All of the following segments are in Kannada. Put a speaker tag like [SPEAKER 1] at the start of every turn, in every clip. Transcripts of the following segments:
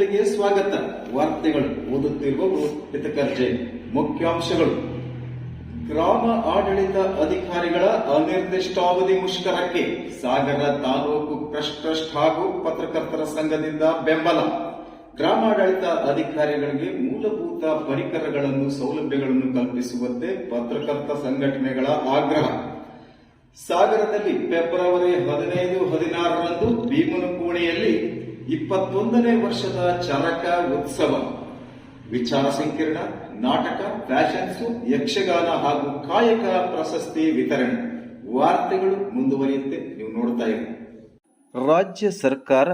[SPEAKER 1] ವಾರ್ತೆಗಳಿಗೆ ಸ್ವಾಗತ. ವಾರ್ತೆಗಳು ಓದುತ್ತಿರುವವರು ಹಿತಕರ್ಜೆ ಮುಖ್ಯಾಂಶಗಳು. ಗ್ರಾಮ ಆಡಳಿತ ಅಧಿಕಾರಿಗಳ ಅನಿರ್ದಿಷ್ಟಾವಧಿ ಮುಷ್ಕರಕ್ಕೆ ಸಾಗರ ತಾಲೂಕು ಟ್ರಸ್ಟ್ ಹಾಗೂ ಪತ್ರಕರ್ತರ ಸಂಘದಿಂದ ಬೆಂಬಲ. ಗ್ರಾಮಾಡಳಿತ ಅಧಿಕಾರಿಗಳಿಗೆ ಮೂಲಭೂತ ಪರಿಕರಗಳನ್ನು, ಸೌಲಭ್ಯಗಳನ್ನು ಕಲ್ಪಿಸುವಂತೆ ಪತ್ರಕರ್ತ ಸಂಘಟನೆಗಳ ಆಗ್ರಹ. ಸಾಗರದಲ್ಲಿ ಫೆಬ್ರವರಿ ಹದಿನೈದು, ಹದಿನಾರರಂದು ಭೀಮನಕೋಣೆಯಲ್ಲಿ ಇಪ್ಪತ್ತೊಂದನೇ ವರ್ಷದ ಚರಕ ಉತ್ಸವ. ವಿಚಾರ ಸಂಕಿರಣ, ನಾಟಕ ಫ್ಯಾಷನ್ಸು ಯಕ್ಷಗಾನ ಹಾಗೂ ಕಾಯಕ ಪ್ರಶಸ್ತಿ ವಿತರಣೆ. ವಾರ್ತೆಗಳು ಮುಂದುವರಿಯುತ್ತೆ, ನೀವು ನೋಡ್ತಾ ಇರಿ. ರಾಜ್ಯ ಸರ್ಕಾರ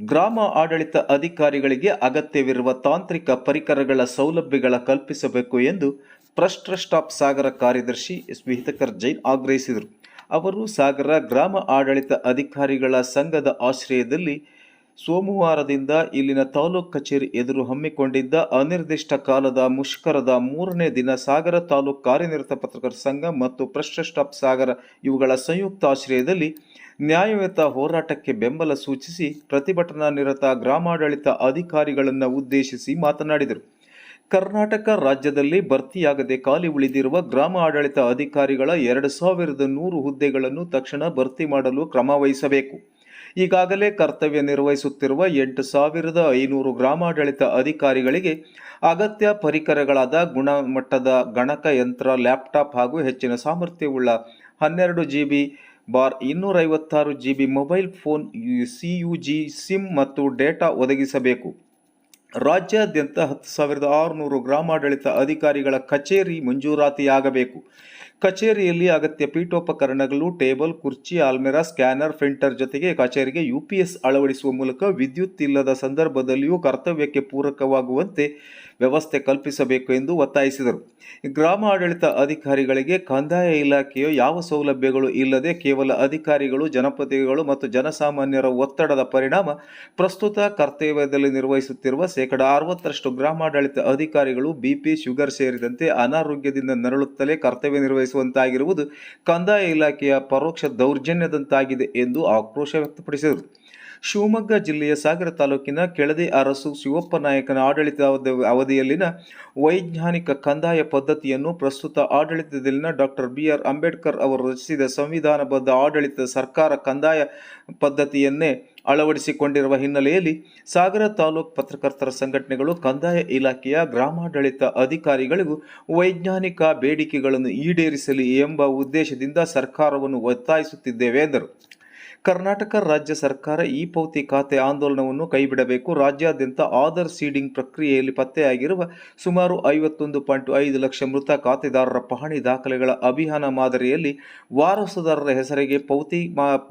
[SPEAKER 1] ಗ್ರಾಮ ಆಡಳಿತ ಅಧಿಕಾರಿಗಳಿಗೆ ಅಗತ್ಯವಿರುವ ತಾಂತ್ರಿಕ ಪರಿಕರಗಳ ಸೌಲಭ್ಯಗಳ ಕಲ್ಪಿಸಬೇಕು ಎಂದು ಟ್ರಸ್ಟ್ ಆಫ್ ಸಾಗರ ಕಾರ್ಯದರ್ಶಿ ಎಸ್ ವಿ ಹಿತಕರ್ ಜೈನ್ ಆಗ್ರಹಿಸಿದರು. ಅವರು ಸಾಗರ ಗ್ರಾಮ ಆಡಳಿತ ಅಧಿಕಾರಿಗಳ ಸಂಘದ ಆಶ್ರಯದಲ್ಲಿ ಸೋಮವಾರದಿಂದ ಇಲ್ಲಿನ ತಾಲೂಕ್ ಕಚೇರಿ ಎದುರು ಹಮ್ಮಿಕೊಂಡಿದ್ದ ಅನಿರ್ದಿಷ್ಟ ಕಾಲದ ಮುಷ್ಕರದ ಮೂರನೇ ದಿನ ಸಾಗರ ತಾಲೂಕ್ ಕಾರ್ಯನಿರತ ಪತ್ರಕರ್ತರ ಸಂಘ ಮತ್ತು ಆಫ್ ಸಾಗರ ಇವುಗಳ ಸಂಯುಕ್ತ ಆಶ್ರಯದಲ್ಲಿ ನ್ಯಾಯಯುತ ಹೋರಾಟಕ್ಕೆ ಬೆಂಬಲ ಸೂಚಿಸಿ ಪ್ರತಿಭಟನಾ ನಿರತ ಗ್ರಾಮಾಡಳಿತ ಅಧಿಕಾರಿಗಳನ್ನು ಉದ್ದೇಶಿಸಿ ಮಾತನಾಡಿದರು. ಕರ್ನಾಟಕ ರಾಜ್ಯದಲ್ಲಿ ಭರ್ತಿಯಾಗದೆ ಖಾಲಿ ಉಳಿದಿರುವ ಗ್ರಾಮ ಆಡಳಿತ ಅಧಿಕಾರಿಗಳ ಎರಡು ಸಾವಿರದ ನೂರು ಹುದ್ದೆಗಳನ್ನು ತಕ್ಷಣ ಭರ್ತಿ ಮಾಡಲು ಕ್ರಮ ವಹಿಸಬೇಕು. ಈಗಾಗಲೇ ಕರ್ತವ್ಯ ನಿರ್ವಹಿಸುತ್ತಿರುವ ಎಂಟು ಸಾವಿರದ ಐನೂರು ಗ್ರಾಮಾಡಳಿತ ಅಧಿಕಾರಿಗಳಿಗೆ ಅಗತ್ಯ ಪರಿಕರಗಳಾದ ಗುಣಮಟ್ಟದ ಗಣಕ ಯಂತ್ರ, ಲ್ಯಾಪ್ಟಾಪ್ ಹಾಗೂ ಹೆಚ್ಚಿನ ಸಾಮರ್ಥ್ಯವುಳ್ಳ ಹನ್ನೆರಡು G B bar, ಇನ್ನೂರೈವತ್ತಾರು G B mobile phone, C U G sim ಮತ್ತು ಡೇಟಾ ಒದಗಿಸಬೇಕು. ರಾಜ್ಯಾದ್ಯಂತ ಹತ್ತು ಸಾವಿರದ ಆರುನೂರು ಗ್ರಾಮಾಡಳಿತ ಅಧಿಕಾರಿಗಳ ಕಚೇರಿ ಮಂಜೂರಾತಿಯಾಗಬೇಕು. ಕಚೇರಿಯಲ್ಲಿ ಅಗತ್ಯ ಪೀಠೋಪಕರಣಗಳು, ಟೇಬಲ್, ಕುರ್ಚಿ, ಆಲ್ಮೆರಾ, ಸ್ಕ್ಯಾನರ್ ಪ್ರಿಂಟರ್ ಜೊತೆಗೆ ಕಚೇರಿಗೆ ಯುಪಿಎಸ್ ಅಳವಡಿಸುವ ಮೂಲಕ ವಿದ್ಯುತ್ ಇಲ್ಲದ ಸಂದರ್ಭದಲ್ಲಿಯೂ ಕರ್ತವ್ಯಕ್ಕೆ ಪೂರಕವಾಗುವಂತೆ ವ್ಯವಸ್ಥೆ ಕಲ್ಪಿಸಬೇಕು ಎಂದು ಒತ್ತಾಯಿಸಿದರು. ಗ್ರಾಮ ಆಡಳಿತ ಅಧಿಕಾರಿಗಳಿಗೆ ಕಂದಾಯ ಇಲಾಖೆಯ ಯಾವ ಸೌಲಭ್ಯಗಳು ಇಲ್ಲದೆ ಕೇವಲ ಅಧಿಕಾರಿಗಳು, ಜನಪ್ರತಿನಿಧಿಗಳು ಮತ್ತು ಜನಸಾಮಾನ್ಯರ ಒತ್ತಡದ ಪರಿಣಾಮ ಪ್ರಸ್ತುತ ಕರ್ತವ್ಯದಲ್ಲಿ ನಿರ್ವಹಿಸುತ್ತಿರುವ ಶೇಕಡ ಅರವತ್ತರಷ್ಟು ಗ್ರಾಮಾಡಳಿತ ಅಧಿಕಾರಿಗಳು ಬಿಪಿ ಶುಗರ್ ಸೇರಿದಂತೆ ಅನಾರೋಗ್ಯದಿಂದ ನರಳುತ್ತಲೇ ಕರ್ತವ್ಯ ನಿರ್ವಹಿಸುವಂತಾಗಿರುವುದು ಕಂದಾಯ ಇಲಾಖೆಯ ಪರೋಕ್ಷ ದೌರ್ಜನ್ಯದಂತಾಗಿದೆ ಎಂದು ಆಕ್ರೋಶ ವ್ಯಕ್ತಪಡಿಸಿದರು. ಶಿವಮೊಗ್ಗ ಜಿಲ್ಲೆಯ ಸಾಗರ ತಾಲೂಕಿನ ಕೆಳದಿ ಅರಸು ಶಿವಪ್ಪ ನಾಯಕನ ಆಡಳಿತ ಅವಧಿ- ಅವಧಿಯಲ್ಲಿನ ವೈಜ್ಞಾನಿಕ ಕಂದಾಯ ಪದ್ಧತಿಯನ್ನು ಪ್ರಸ್ತುತ ಆಡಳಿತದಲ್ಲಿನ ಡಾಕ್ಟರ್ ಬಿ ಆರ್ ಅಂಬೇಡ್ಕರ್ ಅವರು ರಚಿಸಿದ ಸಂವಿಧಾನಬದ್ಧ ಆಡಳಿತ ಸರ್ಕಾರ ಕಂದಾಯ ಪದ್ಧತಿಯನ್ನೇ ಅಳವಡಿಸಿಕೊಂಡಿರುವ ಹಿನ್ನೆಲೆಯಲ್ಲಿ ಸಾಗರ ತಾಲೂಕು ಪತ್ರಕರ್ತರ ಸಂಘಟನೆಗಳು, ಕಂದಾಯ ಇಲಾಖೆಯ ಗ್ರಾಮಾಡಳಿತ ಅಧಿಕಾರಿಗಳಿಗೂ ವೈಜ್ಞಾನಿಕ ಬೇಡಿಕೆಗಳನ್ನು ಈಡೇರಿಸಲಿ ಎಂಬ ಉದ್ದೇಶದಿಂದ ಸರ್ಕಾರವನ್ನು ಒತ್ತಾಯಿಸುತ್ತಿದ್ದೇವೆ ಎಂದರು. ಕರ್ನಾಟಕ ರಾಜ್ಯ ಸರ್ಕಾರ ಈ ಪೌತಿ ಖಾತೆ ಆಂದೋಲನವನ್ನು ಕೈಬಿಡಬೇಕು. ರಾಜ್ಯಾದ್ಯಂತ ಆಧಾರ್ ಸೀಡಿಂಗ್ ಪ್ರಕ್ರಿಯೆಯಲ್ಲಿ ಪತ್ತೆಯಾಗಿರುವ ಸುಮಾರು ಐವತ್ತೊಂದು ಪಾಯಿಂಟ್ ಐದು ಲಕ್ಷ ಮೃತ ಖಾತೆದಾರರ ಪಹಣಿ ದಾಖಲೆಗಳ ಅಭಿಯಾನ ಮಾದರಿಯಲ್ಲಿ ವಾರಸುದಾರರ ಹೆಸರಿಗೆ ಪೌತಿ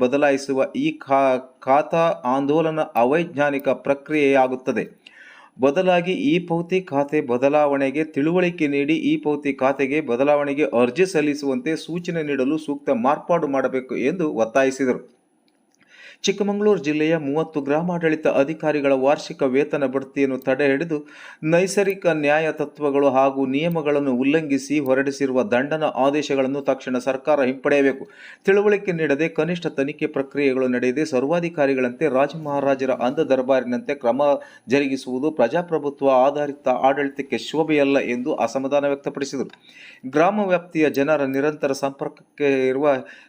[SPEAKER 1] ಬದಲಾಯಿಸುವ ಈ ಖಾ ಖಾತಾ ಆಂದೋಲನ ಅವೈಜ್ಞಾನಿಕ ಪ್ರಕ್ರಿಯೆಯಾಗುತ್ತದೆ. ಬದಲಾಗಿ ಈ ಪೌತಿ ಖಾತೆ ಬದಲಾವಣೆಗೆ ತಿಳುವಳಿಕೆ ನೀಡಿ ಈ ಪೌತಿ ಖಾತೆಗೆ ಬದಲಾವಣೆಗೆ ಅರ್ಜಿ ಸಲ್ಲಿಸುವಂತೆ ಸೂಚನೆ ನೀಡಲು ಸೂಕ್ತ ಮಾರ್ಪಾಡು ಮಾಡಬೇಕು ಎಂದು ಒತ್ತಾಯಿಸಿದರು. ಚಿಕ್ಕಮಗಳೂರು ಜಿಲ್ಲೆಯ ಮೂವತ್ತು ಗ್ರಾಮಾಡಳಿತ ಅಧಿಕಾರಿಗಳ ವಾರ್ಷಿಕ ವೇತನ ಬಡ್ತಿಯನ್ನು ತಡೆ ಹಿಡಿದು ನೈಸರ್ಗಿಕ ನ್ಯಾಯ ತತ್ವಗಳು ಹಾಗೂ ನಿಯಮಗಳನ್ನು ಉಲ್ಲಂಘಿಸಿ ಹೊರಡಿಸಿರುವ ದಂಡನ ಆದೇಶಗಳನ್ನು ತಕ್ಷಣ ಸರ್ಕಾರ ಹಿಂಪಡೆಯಬೇಕು. ತಿಳುವಳಿಕೆ ನೀಡದೆ ಕನಿಷ್ಠ ತನಿಖೆ ಪ್ರಕ್ರಿಯೆಗಳು ನಡೆಯದೆ ಸರ್ವಾಧಿಕಾರಿಗಳಂತೆ ರಾಜ ಮಹಾರಾಜರ ಅಂಧ ದರ್ಬಾರಿನಂತೆ ಕ್ರಮ ಜರುಗಿಸುವುದು ಪ್ರಜಾಪ್ರಭುತ್ವ ಆಧಾರಿತ ಆಡಳಿತಕ್ಕೆ ಶೋಭೆಯಲ್ಲ ಎಂದು ಅಸಮಾಧಾನ ವ್ಯಕ್ತಪಡಿಸಿದರು. ಗ್ರಾಮ ವ್ಯಾಪ್ತಿಯ ಜನರ ನಿರಂತರ ಸಂಪರ್ಕಕ್ಕೆ ಇರುವ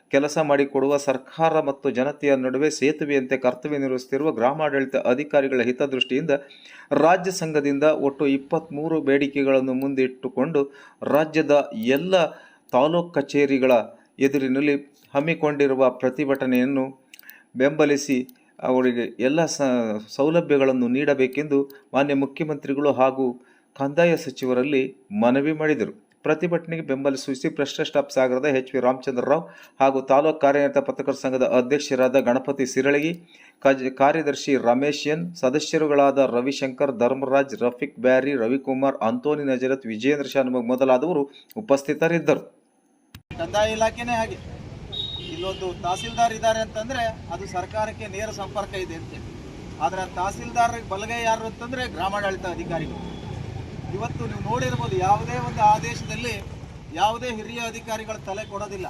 [SPEAKER 1] ಕೆಲಸ ಮಾಡಿಕೊಡುವ ಸರ್ಕಾರ ಮತ್ತು ಜನತೆಯ ನಡುವೆ ಸೇತುವೆಯಂತೆ ಕರ್ತವ್ಯ ನಿರ್ವಹಿಸುತ್ತಿರುವ ಗ್ರಾಮಾಡಳಿತ ಅಧಿಕಾರಿಗಳ ಹಿತದೃಷ್ಟಿಯಿಂದ ರಾಜ್ಯ ಸಂಘದಿಂದ ಒಟ್ಟು ಇಪ್ಪತ್ತ್ಮೂರು ಬೇಡಿಕೆಗಳನ್ನು ಮುಂದಿಟ್ಟುಕೊಂಡು ರಾಜ್ಯದ ಎಲ್ಲ ತಾಲೂಕು ಕಚೇರಿಗಳ ಎದುರಿನಲ್ಲಿ ಹಮ್ಮಿಕೊಂಡಿರುವ ಪ್ರತಿಭಟನೆಯನ್ನು ಬೆಂಬಲಿಸಿ ಅವರಿಗೆ ಎಲ್ಲ ಸೌಲಭ್ಯಗಳನ್ನು ನೀಡಬೇಕೆಂದು ಮಾನ್ಯ ಮುಖ್ಯಮಂತ್ರಿಗಳು ಹಾಗೂ ಕಂದಾಯ ಸಚಿವರಲ್ಲಿ ಮನವಿ ಮಾಡಿದರು. ಪ್ರತಿಭಟನೆಗೆ ಬೆಂಬಲ ಸೂಚಿಸಿ ಪ್ರೆಸ್ ಟ್ರಸ್ಟ್ ಆಫ್ ಸಾಗರದ ಎಚ್ ವಿ ರಾಮಚಂದ್ರ ರಾವ್ ಹಾಗೂ ತಾಲೂಕು ಕಾರ್ಯನಿರತ ಪತ್ರಕರ್ತ ಸಂಘದ ಅಧ್ಯಕ್ಷರಾದ ಗಣಪತಿ ಸಿರಳಗಿ ಕಾರ್ಯದರ್ಶಿ ರಮೇಶ್ ಎನ್, ಸದಸ್ಯರುಗಳಾದ ರವಿಶಂಕರ್, ಧರ್ಮರಾಜ್, ರಫೀಕ್ ಬ್ಯಾರಿ, ರವಿಕುಮಾರ್ ಅಂತೋನಿ ನಜರತ್, ವಿಜೇಂದ್ರ ಶಾನುಭಾಗ್ ಮೊದಲಾದವರು ಉಪಸ್ಥಿತರಿದ್ದರು.
[SPEAKER 2] ಕಂದಾಯ ಇಲಾಖೆನೇ ಹಾಗೆ. ಇಲ್ಲೊಂದು ತಹಸೀಲ್ದಾರ್ ಇದ್ದಾರೆ ಅಂತಂದ್ರೆ ಅದು ಸರ್ಕಾರಕ್ಕೆ ನೇರ ಸಂಪರ್ಕ ಇದೆ ಅಂತ ಆದ್ರೆ ತಹಸೀಲ್ದಾರ್ ಬಲಗೈ ಯಾರು ಅಂತಂದ್ರೆ ಗ್ರಾಮಾಡಳಿತ ಅಧಿಕಾರಿಗಳು. ಇವತ್ತು ನೀವು ನೋಡಿರ್ಬೋದು ಯಾವುದೇ ಒಂದು ಆದೇಶದಲ್ಲಿ ಯಾವುದೇ ಹಿರಿಯ ಅಧಿಕಾರಿಗಳ ತಲೆ ಕೊಡೋದಿಲ್ಲ.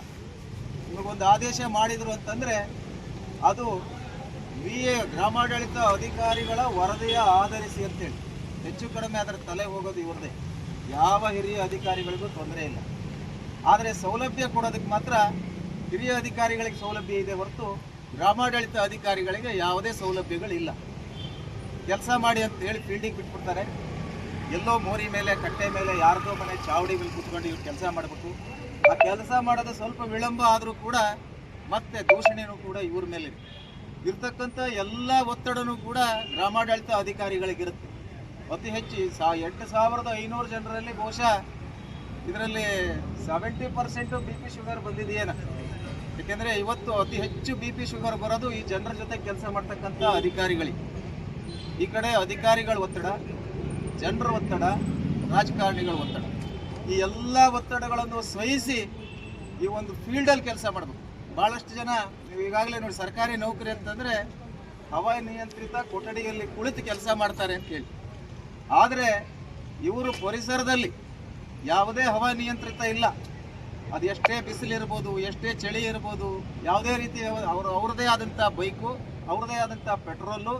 [SPEAKER 2] ನಿಮಗೊಂದು ಆದೇಶ ಮಾಡಿದ್ರು ಅಂತಂದ್ರೆ ಅದು ವಿ ಎ ಗ್ರಾಮಾಡಳಿತ ಅಧಿಕಾರಿಗಳ ವರದಿಯ ಆಧರಿಸಿ ಅಂತೇಳಿ. ಹೆಚ್ಚು ಕಡಿಮೆ ಅದರ ತಲೆ ಹೋಗೋದು ಇವ್ರದೇ ಯಾವ ಹಿರಿಯ ಅಧಿಕಾರಿಗಳಿಗೂ ತೊಂದರೆ ಇಲ್ಲ. ಆದರೆ ಸೌಲಭ್ಯ ಕೊಡೋದಕ್ಕೆ ಮಾತ್ರ ಹಿರಿಯ ಅಧಿಕಾರಿಗಳಿಗೆ ಸೌಲಭ್ಯ ಇದೆ ಹೊರತು ಗ್ರಾಮಾಡಳಿತ ಅಧಿಕಾರಿಗಳಿಗೆ ಯಾವುದೇ ಸೌಲಭ್ಯಗಳಿಲ್ಲ. ಕೆಲಸ ಮಾಡಿ ಅಂತ ಹೇಳಿ ಫೀಲ್ಡಿಂಗ್ ಬಿಟ್ಬಿಡ್ತಾರೆ. ಎಲ್ಲೋ ಮೋರಿ ಮೇಲೆ, ಕಟ್ಟೆ ಮೇಲೆ ಯಾರ್ದೋ ಮನೆ ಚಾವಡಿ ಮೇಲೆ ಕುತ್ಕೊಂಡು ಇವ್ರು ಕೆಲಸ ಮಾಡಬೇಕು. ಆ ಕೆಲಸ ಮಾಡೋದು ಸ್ವಲ್ಪ ವಿಳಂಬ ಆದರೂ ಕೂಡ ಮತ್ತೆ ದೂಷಣೆನೂ ಕೂಡ ಇವ್ರ ಮೇಲೆ. ಇರ್ತಕ್ಕಂಥ ಎಲ್ಲ ಒತ್ತಡನೂ ಕೂಡ ಗ್ರಾಮಾಡಳಿತ ಅಧಿಕಾರಿಗಳಿಗಿರುತ್ತೆ. ಅತಿ ಹೆಚ್ಚು ಸಾ ಎಂಟು ಸಾವಿರದ ಐನೂರು ಜನರಲ್ಲಿ ಬಹುಶಃ ಇದರಲ್ಲಿ seventy percent B P sugar ಬಂದಿದೆಯೇನ. ಯಾಕೆಂದರೆ ಇವತ್ತು ಅತಿ ಹೆಚ್ಚು ಬಿ ಪಿ ಶುಗರ್ ಬರೋದು ಈ ಜನರ ಜೊತೆ ಕೆಲಸ ಮಾಡ್ತಕ್ಕಂಥ ಅಧಿಕಾರಿಗಳಿಗೆ. ಈ ಕಡೆ ಅಧಿಕಾರಿಗಳ ಒತ್ತಡ ಜನರ ಒತ್ತಡ, ರಾಜಕಾರಣಿಗಳ ಒತ್ತಡ. ಈ ಎಲ್ಲ ಒತ್ತಡಗಳನ್ನು ಸಹಿಸಿ ಈ ಒಂದು ಫೀಲ್ಡಲ್ಲಿ ಕೆಲಸ ಮಾಡಬೇಕು. ಭಾಳಷ್ಟು ಜನ ನೀವು ಈಗಾಗಲೇ ನೋಡಿ ಸರ್ಕಾರಿ ನೌಕರಿ ಅಂತಂದರೆ ಹವಾನಿಯಂತ್ರಿತ ಕೊಠಡಿಯಲ್ಲಿ ಕುಳಿತು ಕೆಲಸ ಮಾಡ್ತಾರೆ ಅಂತ ಹೇಳಿ. ಆದರೆ ಇವರು ಪರಿಸರದಲ್ಲಿ ಯಾವುದೇ ಹವಾನಿಯಂತ್ರಿತ ಇಲ್ಲ. ಅದು ಎಷ್ಟೇ ಬಿಸಿಲಿರ್ಬೋದು, ಎಷ್ಟೇ ಚಳಿ ಇರ್ಬೋದು, ಯಾವುದೇ ರೀತಿ ಅವರು, ಅವ್ರದ್ದೇ ಆದಂಥ ಬೈಕು, ಅವ್ರದ್ದೇ ಆದಂಥ ಪೆಟ್ರೋಲು,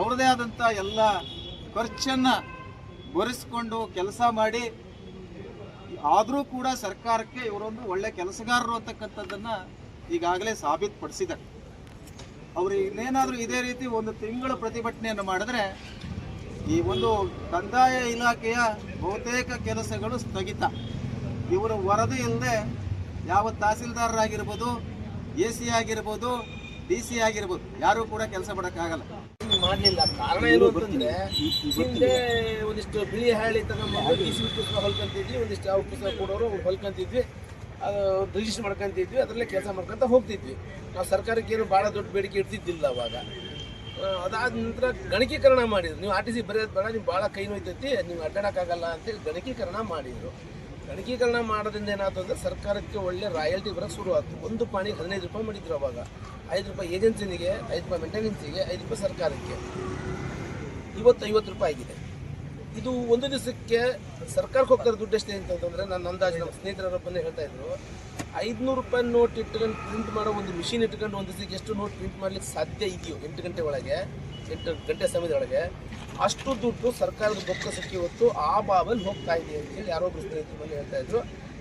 [SPEAKER 2] ಅವ್ರದ್ದೇ ಆದಂಥ ಎಲ್ಲ ಖರ್ಚನ್ನು ಭರಿಸ್ಕೊಂಡು ಕೆಲಸ ಮಾಡಿ, ಆದರೂ ಕೂಡ ಸರ್ಕಾರಕ್ಕೆ ಇವರೊಂದು ಒಳ್ಳೆ ಕೆಲಸಗಾರರು ಅಂತಕ್ಕಂಥದ್ದನ್ನು ಈಗಾಗಲೇ ಸಾಬೀತುಪಡಿಸಿದ್ದಾರೆ. ಅವರು ಇನ್ನೇನಾದರೂ ಇದೇ ರೀತಿ ಒಂದು ತಿಂಗಳ ಪ್ರತಿಭಟನೆಯನ್ನು ಮಾಡಿದ್ರೆ ಈ ಒಂದು ಕಂದಾಯ ಇಲಾಖೆಯ ಬಹುತೇಕ ಕೆಲಸಗಳು ಸ್ಥಗಿತ. ಇವರು ವರದಿ ಇಲ್ಲದೆ ಯಾವ ತಹಸೀಲ್ದಾರರಾಗಿರ್ಬೋದು, ಎ ಸಿ ಆಗಿರ್ಬೋದು, ಡಿ ಸಿ ಆಗಿರ್ಬೋದು, ಯಾರೂ ಕೂಡ ಕೆಲಸ ಮಾಡೋಕ್ಕಾಗಲ್ಲ.
[SPEAKER 3] ಮಾಡಲಿಲ್ಲ. ಕಾರಣ ಏನು ಅಂತಂದ್ರೆ ಹಿಂದೆ ಒಂದಿಷ್ಟು ಬಿಳಿ ಹಾಳಿ ತಗೊಂಡ್ಬಂದು ಡಿ ಸಿ ಪುಸ್ತಕ ಹೊಲ್ಕೊಂತಿದ್ವಿ ಒಂದಿಷ್ಟು ಯಾವ ಪುಸ್ತಕ ಕೊಡೋರು ಹೊಲ್ಕೊಂತಿದ್ವಿ. ಅದು ರಿಜಿಸ್ಟರ್ ಮಾಡ್ಕೊಂತಿದ್ವಿ ಅದರಲ್ಲೇ ಕೆಲಸ ಮಾಡ್ಕೊಂತ ಹೋಗ್ತಿದ್ವಿ. ನಾವು ಸರ್ಕಾರಕ್ಕೆ ಏನು ಭಾಳ ದೊಡ್ಡ ಬೇಡಿಕೆ ಇಡ್ತಿದ್ದಿಲ್ಲ ಅವಾಗ. ಅದಾದ ನಂತರ ಗಣಕೀಕರಣ ಮಾಡಿದ್ರು. ನೀವು ಆರ್ ಟಿ ಸಿ ಬರೆಯೋದು ಬೇಡ ನೀವು ಭಾಳ ಕೈ ನೋಯ್ತೈತಿ ನೀವು ಅಡ್ಡಾಡಕ್ಕಾಗಲ್ಲ ಅಂತೇಳಿ ಗಣಕೀಕರಣ ಮಾಡಿದರು. ಗಣಕೀಕರಣ ಮಾಡೋದ್ರಿಂದ ಏನಾಯ್ತು ಅಂದರೆ ಸರ್ಕಾರಕ್ಕೆ ಒಳ್ಳೆ ರಾಯಲ್ಟಿ ಬರೋ ಶುರು ಆಯ್ತು. ಒಂದು ಪಾಣಿಗೆ ಹದಿನೈದು ರೂಪಾಯಿ ಮಾಡಿದ್ರು ಅವಾಗ. ಐದು ರೂಪಾಯಿ ಏಜೆನ್ಸಿನಿಗೆ, ಐದು ರೂಪಾಯಿ ಮೆಂಟೆನೆನ್ಸಿಗೆ, ಐದು ರೂಪಾಯಿ ಸರ್ಕಾರಕ್ಕೆ. ಇವತ್ತು ಐವತ್ತು ರೂಪಾಯಿ ಆಗಿದೆ. ಇದು ಒಂದು ದಿವಸಕ್ಕೆ ಸರ್ಕಾರಕ್ಕೆ ಹೋಗ್ತಾರೆ ದುಡ್ಡು ಎಷ್ಟೇ ಅಂತಂದ್ರೆ ನನ್ನ ಅಂದಾಜು ನಮ್ಮ ಸ್ನೇಹಿತರೊಬ್ಬನೇ ಹೇಳ್ತಾ ಇದ್ರು, ಐದುನೂರು ರೂಪಾಯಿ ನೋಟ್ ಇಟ್ಕೊಂಡು ಪ್ರಿಂಟ್ ಮಾಡೋ ಒಂದು ಮಿಷಿನ್ ಇಟ್ಕೊಂಡು ಒಂದು ದಿವಸಕ್ಕೆ ಎಷ್ಟು ನೋಟ್ ಪ್ರಿಂಟ್ ಮಾಡ್ಲಿಕ್ಕೆ ಸಾಧ್ಯ ಇದೆಯೋ ಎಂಟು ಗಂಟೆ ಒಳಗೆ ಎಂಟು ಗಂಟೆ ಸಮಯದೊಳಗೆ ಅಷ್ಟು ದುಡ್ಡು ಸರ್ಕಾರದ ಬೊಕ್ಕಸಕ್ಕೆ ಹೊತ್ತು ಆ ಬಾಬಲ್ಲಿ ಹೋಗ್ತಾ ಇದೆ ಅಂತೇಳಿ ಯಾರೋ ಒಬ್ಬರು ಸ್ನೇಹಿತರು ಬಂದು ಹೇಳ್ತಾ ಇದ್ರು.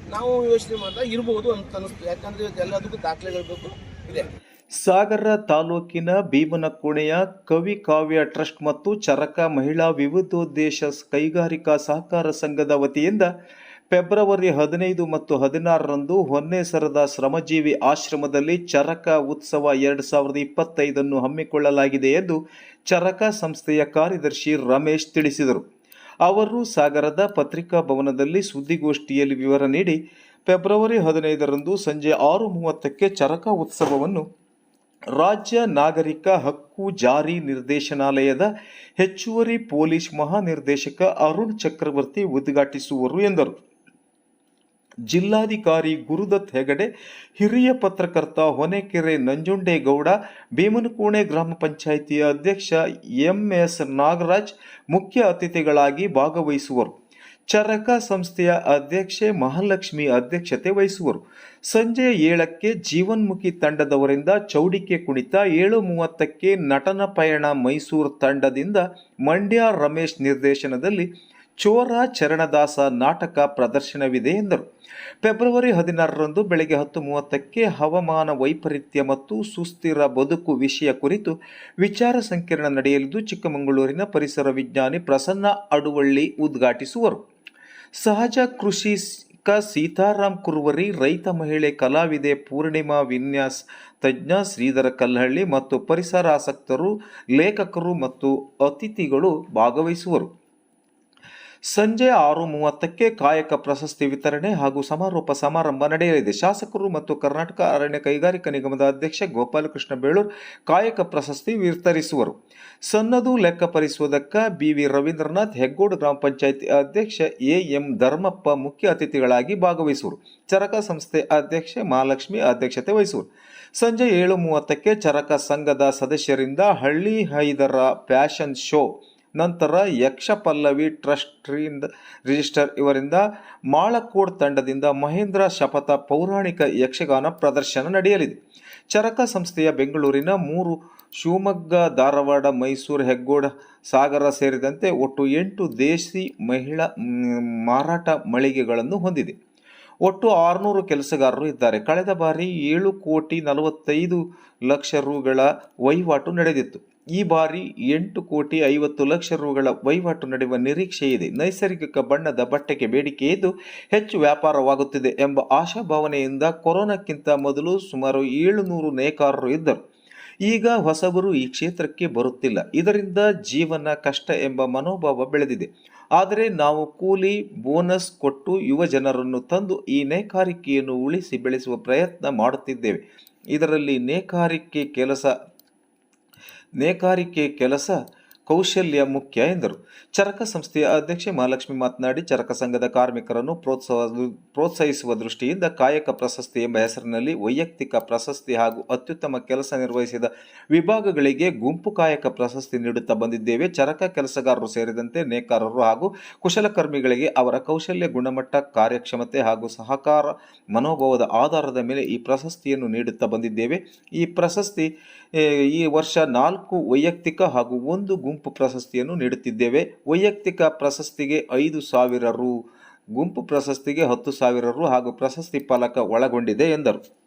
[SPEAKER 3] ನಾವು ಯೋಚನೆ ಮಾಡಿದಾಗ ಇರ್ಬೋದು ಅಂತ ಅನಿಸ್ತು ಯಾಕಂದ್ರೆ ಎಲ್ಲದಕ್ಕೂ ದಾಖಲೆಗಳು ಬೇಕು. ಇದೆ.
[SPEAKER 1] ಸಾಗರ ತಾಲೂಕಿನ ಭೀಮನಕೋಣೆಯ ಕವಿ ಕಾವ್ಯ ಟ್ರಸ್ಟ್ ಮತ್ತು ಚರಕ ಮಹಿಳಾ ವಿವಿಧೋದ್ದೇಶ ಕೈಗಾರಿಕಾ ಸಹಕಾರ ಸಂಘದ ವತಿಯಿಂದ ಫೆಬ್ರವರಿ ಹದಿನೈದು ಮತ್ತು ಹದಿನಾರರಂದು ಹೊನ್ನೇಸರದ ಶ್ರಮಜೀವಿ ಆಶ್ರಮದಲ್ಲಿ ಚರಕ ಉತ್ಸವ ಎರಡು ಸಾವಿರದ ಇಪ್ಪತ್ತೈದನ್ನು ಹಮ್ಮಿಕೊಳ್ಳಲಾಗಿದೆ ಎಂದು ಚರಕ ಸಂಸ್ಥೆಯ ಕಾರ್ಯದರ್ಶಿ ರಮೇಶ್ ತಿಳಿಸಿದರು. ಅವರು ಸಾಗರದ ಪತ್ರಿಕಾ ಭವನದಲ್ಲಿ ಸುದ್ದಿಗೋಷ್ಠಿಯಲ್ಲಿ ವಿವರ ನೀಡಿ, ಫೆಬ್ರವರಿ ಹದಿನೈದರಂದು ಸಂಜೆ ಆರು ಮೂವತ್ತಕ್ಕೆ ಚರಕ ಉತ್ಸವವನ್ನು ರಾಜ್ಯ ನಾಗರಿಕ ಹಕ್ಕು ಜಾರಿ ನಿರ್ದೇಶನಾಲಯದ ಹೆಚ್ಚುವರಿ ಪೊಲೀಸ್ ಮಹಾನಿರ್ದೇಶಕ ಅರುಣ್ ಚಕ್ರವರ್ತಿ ಉದ್ಘಾಟಿಸುವರು ಎಂದರು. ಜಿಲ್ಲಾಧಿಕಾರಿ ಗುರುದತ್ ಹೆಗಡೆ, ಹಿರಿಯ ಪತ್ರಕರ್ತ ಹೊನೆಕೆರೆ ನಂಜುಂಡೇಗೌಡ, ಭೀಮನಕೋಣೆ ಗ್ರಾಮ ಪಂಚಾಯಿತಿಯ ಅಧ್ಯಕ್ಷ ಎಂಎಸ್ ನಾಗರಾಜ್ ಮುಖ್ಯ ಅತಿಥಿಗಳಾಗಿ ಭಾಗವಹಿಸುವರು. ಚರಕ ಸಂಸ್ಥೆಯ ಅಧ್ಯಕ್ಷೆ ಮಹಾಲಕ್ಷ್ಮಿ ಅಧ್ಯಕ್ಷತೆ ವಹಿಸುವರು. ಸಂಜೆ ಏಳಕ್ಕೆ ಜೀವನ್ಮುಖಿ ತಂಡದವರಿಂದ ಚೌಡಿಕೆ ಕುಣಿತ ಏಳು ಮೂವತ್ತಕ್ಕೆ ನಟನ ಪಯಣ ಮೈಸೂರು ತಂಡದಿಂದ ಮಂಡ್ಯ ರಮೇಶ್ ನಿರ್ದೇಶನದಲ್ಲಿ ಚೋರ ಚರಣದಾಸ ನಾಟಕ ಪ್ರದರ್ಶನವಿದೆ ಎಂದರು. ಫೆಬ್ರವರಿ ಹದಿನಾರರಂದು ಬೆಳಗ್ಗೆ ಹತ್ತು ಮೂವತ್ತಕ್ಕೆ ಹವಾಮಾನ ವೈಪರೀತ್ಯ ಮತ್ತು ಸುಸ್ಥಿರ ಬದುಕು ವಿಷಯ ಕುರಿತು ವಿಚಾರ ಸಂಕಿರಣ ನಡೆಯಲಿದ್ದು ಚಿಕ್ಕಮಗಳೂರಿನ ಪರಿಸರ ವಿಜ್ಞಾನಿ ಪ್ರಸನ್ನ ಅಡುವಳ್ಳಿ ಉದ್ಘಾಟಿಸುವರು. ಸಹಜ ಕೃಷಿ ಕ ಸೀತಾರಾಮ್ ಕುರುವರಿ, ರೈತ ಮಹಿಳೆ ಕಲಾವಿದೆ ಪೂರ್ಣಿಮಾ ವಿನ್ಯಾಸ್, ತಜ್ಞ ಶ್ರೀಧರ ಕಲ್ಲಹಳ್ಳಿ ಮತ್ತು ಪರಿಸರಾಸಕ್ತರು, ಲೇಖಕರು ಮತ್ತು ಅತಿಥಿಗಳು ಭಾಗವಹಿಸುವರು. ಸಂಜೆ ಆರು ಮೂವತ್ತಕ್ಕೆ ಕಾಯಕ ಪ್ರಶಸ್ತಿ ವಿತರಣೆ ಹಾಗೂ ಸಮಾರೋಪ ಸಮಾರಂಭ ನಡೆಯಲಿದೆ. ಶಾಸಕರು ಮತ್ತು ಕರ್ನಾಟಕ ಅರಣ್ಯ ಕೈಗಾರಿಕಾ ನಿಗಮದ ಅಧ್ಯಕ್ಷ ಗೋಪಾಲಕೃಷ್ಣ ಬೇಳೂರ್ ಕಾಯಕ ಪ್ರಶಸ್ತಿ ವಿತರಿಸುವರು. ಸನ್ನದು ಲೆಕ್ಕ ಪರಿಶೋಧಕ ಬಿವಿ ರವೀಂದ್ರನಾಥ್, ಹೆಗ್ಗೋಡು ಗ್ರಾಮ ಪಂಚಾಯಿತಿ ಅಧ್ಯಕ್ಷ ಎ ಎಂ ಧರ್ಮಪ್ಪ ಮುಖ್ಯ ಅತಿಥಿಗಳಾಗಿ ಭಾಗವಹಿಸುವರು. ಚರಕ ಸಂಸ್ಥೆ ಅಧ್ಯಕ್ಷೆ ಮಹಾಲಕ್ಷ್ಮಿ ಅಧ್ಯಕ್ಷತೆ ವಹಿಸುವರು. ಸಂಜೆ ಏಳು ಮೂವತ್ತಕ್ಕೆ ಚರಕ ಸಂಘದ ಸದಸ್ಯರಿಂದ ಹಳ್ಳಿ ಹೈದರ ಫ್ಯಾಷನ್ ಶೋ ನಂತರ ಯಕ್ಷ ಪಲ್ಲವಿ ಟ್ರಸ್ಟ್ರಿಂದ ರಿಜಿಸ್ಟರ್ ಇವರಿಂದ ಮಾಳಕೋಡ್ ತಂಡದಿಂದ ಮಹೇಂದ್ರ ಶಪಥ ಪೌರಾಣಿಕ ಯಕ್ಷಗಾನ ಪ್ರದರ್ಶನ ನಡೆಯಲಿದೆ. ಚರಕ ಸಂಸ್ಥೆಯ ಬೆಂಗಳೂರಿನ ಮೂರು ಶಿವಮೊಗ್ಗ, ಧಾರವಾಡ, ಮೈಸೂರು, ಹೆಗ್ಗೋಡ, ಸಾಗರ ಸೇರಿದಂತೆ ಒಟ್ಟು ಎಂಟು ದೇಸಿ ಮಹಿಳಾ ಮಾರಾಟ ಮಳಿಗೆಗಳನ್ನು ಹೊಂದಿದೆ. ಒಟ್ಟು ಆರುನೂರು ಕೆಲಸಗಾರರು ಇದ್ದಾರೆ. ಕಳೆದ ಬಾರಿ ಏಳು ಕೋಟಿ ನಲವತ್ತೈದು ಲಕ್ಷ ರುಗಳ ವಹಿವಾಟು ನಡೆದಿತ್ತು. ಈ ಬಾರಿ ಎಂಟು ಕೋಟಿ ಐವತ್ತು ಲಕ್ಷ ರುಗಳ ವಹಿವಾಟು ನಡೆಯುವ ನಿರೀಕ್ಷೆ ಇದೆ. ನೈಸರ್ಗಿಕ ಬಣ್ಣದ ಬಟ್ಟೆಗೆ ಬೇಡಿಕೆ ಇದ್ದು ಹೆಚ್ಚು ವ್ಯಾಪಾರವಾಗುತ್ತಿದೆ ಎಂಬ ಆಶಾಭಾವನೆಯಿಂದ ಕೊರೋನಾಕ್ಕಿಂತ ಮೊದಲು ಸುಮಾರು ಏಳುನೂರು ನೇಕಾರರು ಇದ್ದರು. ಈಗ ಹೊಸಬರು ಈ ಕ್ಷೇತ್ರಕ್ಕೆ ಬರುತ್ತಿಲ್ಲ. ಇದರಿಂದ ಜೀವನ ಕಷ್ಟ ಎಂಬ ಮನೋಭಾವ ಬೆಳೆದಿದೆ. ಆದರೆ ನಾವು ಕೂಲಿ, ಬೋನಸ್ ಕೊಟ್ಟು ಯುವ ಜನರನ್ನು ತಂದು ಈ ನೇಕಾರಿಕೆಯನ್ನು ಉಳಿಸಿ ಬೆಳೆಸುವ ಪ್ರಯತ್ನ ಮಾಡುತ್ತಿದ್ದೇವೆ. ಇದರಲ್ಲಿ ನೇಕಾರಿಕೆ ಕೆಲಸ ನೇಕಾರಿಕೆ ಕೆಲಸ ಕೌಶಲ್ಯ ಮುಖ್ಯ ಎಂದರು. ಚರಕ ಸಂಸ್ಥೆಯ ಅಧ್ಯಕ್ಷೆ ಮಹಾಲಕ್ಷ್ಮಿ ಮಾತನಾಡಿ, ಚರಕ ಸಂಘದ ಕಾರ್ಮಿಕರನ್ನು ಪ್ರೋತ್ಸಾಹ ಪ್ರೋತ್ಸಾಹಿಸುವ ದೃಷ್ಟಿಯಿಂದ ಕಾಯಕ ಪ್ರಶಸ್ತಿ ಎಂಬ ಹೆಸರಿನಲ್ಲಿ ವೈಯಕ್ತಿಕ ಪ್ರಶಸ್ತಿ ಹಾಗೂ ಅತ್ಯುತ್ತಮ ಕೆಲಸ ನಿರ್ವಹಿಸಿದ ವಿಭಾಗಗಳಿಗೆ ಗುಂಪು ಕಾಯಕ ಪ್ರಶಸ್ತಿ ನೀಡುತ್ತಾ ಬಂದಿದ್ದೇವೆ. ಚರಕ ಕೆಲಸಗಾರರು ಸೇರಿದಂತೆ ನೇಕಾರರು ಹಾಗೂ ಕುಶಲಕರ್ಮಿಗಳಿಗೆ ಅವರ ಕೌಶಲ್ಯ, ಗುಣಮಟ್ಟ, ಕಾರ್ಯಕ್ಷಮತೆ ಹಾಗೂ ಸಹಕಾರ, ಮನೋಭಾವದ ಆಧಾರದ ಮೇಲೆ ಈ ಪ್ರಶಸ್ತಿಯನ್ನು ನೀಡುತ್ತಾ ಬಂದಿದ್ದೇವೆ. ಈ ಪ್ರಶಸ್ತಿ ಈ ವರ್ಷ ನಾಲ್ಕು ವೈಯಕ್ತಿಕ ಹಾಗೂ ಒಂದು ಗುಂಪು ಪ್ರಶಸ್ತಿಯನ್ನು ನೀಡುತ್ತಿದ್ದೇವೆ. ವೈಯಕ್ತಿಕ ಪ್ರಶಸ್ತಿಗೆ ಐದು ಸಾವಿರ ರು, ಗುಂಪು ಪ್ರಶಸ್ತಿಗೆ ಹತ್ತು ಸಾವಿರ ರು ಹಾಗೂ ಪ್ರಶಸ್ತಿ ಫಲಕ ಒಳಗೊಂಡಿದೆ ಎಂದರು.